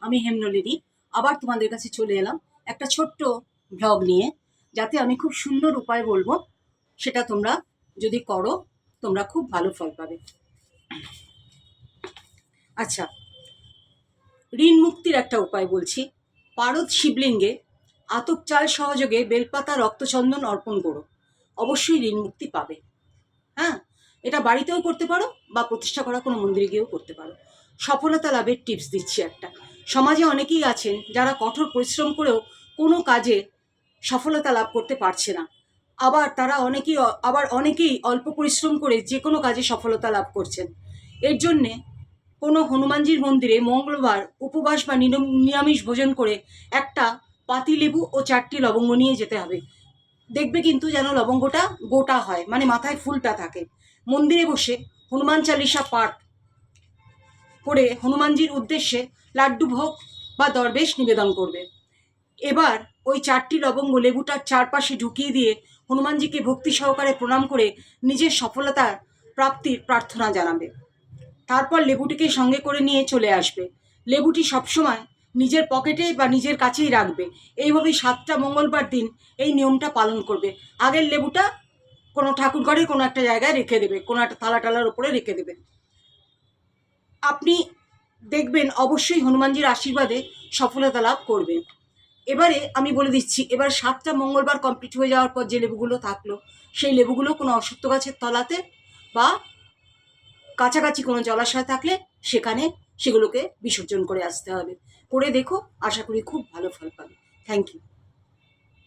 আমি হেমনলিনী। আবার তোমাদের কাছে চলে এলাম একটা ছোট্ট ব্লগ নিয়ে, যাতে আমি খুব সুন্দর উপায় বলব, সেটা তোমরা যদি করো, তোমরা খুব ভালো ফল পাবে। আচ্ছা ঋণ মুক্তির একটা উপায় বলছি। পারদ শিবলিঙ্গে আতপ চাল সহযোগে বেলপাতা, রক্তচন্দন অর্পণ করো। অবশ্যই ঋণ মুক্তি পাবে। এটা বাড়িতেও করতে পারো বা প্রতিষ্ঠা করা কোনো মন্দিরে গিয়েও করতে পারো। সফলতা লাভের টিপস দিচ্ছি একটা। সমাজে অনেকেই আছেন যারা কঠোর পরিশ্রম করেও কোনো কাজে সফলতা লাভ করতে পারছে না। আবার তারা অনেকেই আবার অনেকেই অল্প পরিশ্রম করে যে কোনো কাজে সফলতা লাভ করছেন। এর জন্যে কোনো হনুমানজির মন্দিরে মঙ্গলবার উপবাস বা নিরম- নিরামিষ ভোজন করে একটা পাতিলেবু ও চারটি লবঙ্গ নিয়ে যেতে হবে। দেখবে কিন্তু যেন লবঙ্গটা গোটা হয় মানে মাথায় ফুলটা থাকে। মন্দিরে বসে হনুমান চালিসা পাঠ করে হনুমানজির উদ্দেশ্যে লাড্ডু ভোগ বা দরবেশ নিবেদন করবে। এবার ওই চারটি লবঙ্গ লেবুটার চারপাশে ঢুকিয়ে দিয়ে হনুমানজিকে ভক্তি সহকারে প্রণাম করে নিজের সফলতার প্রাপ্তির প্রার্থনা জানাবে। তারপর লেবুটিকে সঙ্গে করে নিয়ে চলে আসবে। লেবুটি সবসময় নিজের পকেটে বা নিজের কাছেই রাখবে। এইভাবেই সাতটা মঙ্গলবার দিন এই নিয়মটা পালন করবে। আগের লেবুটা কোনো ঠাকুর ঘরের কোনো একটা জায়গায় রেখে দেবে, কোনো একটা থালা টালার উপরে রেখে দেবে। আপনি দেখবেন অবশ্যই হনুমানজির আশীর্বাদে সফলতা লাভ করবেন এবারে আমি বলে দিচ্ছি, এবার সাতটা মঙ্গলবার কমপ্লিট হয়ে যাওয়ার পর যে লেবুগুলো থাকল, সেই লেবুগুলো কোনো অসত্য গাছের তলাতে বা কাছাকাছি কোনো জলাশয় থাকলে সেখানে সেগুলোকে বিসর্জন করে আসতে হবে। করে দেখো। আশা করি খুব ভালো ফল পাবে। Thank you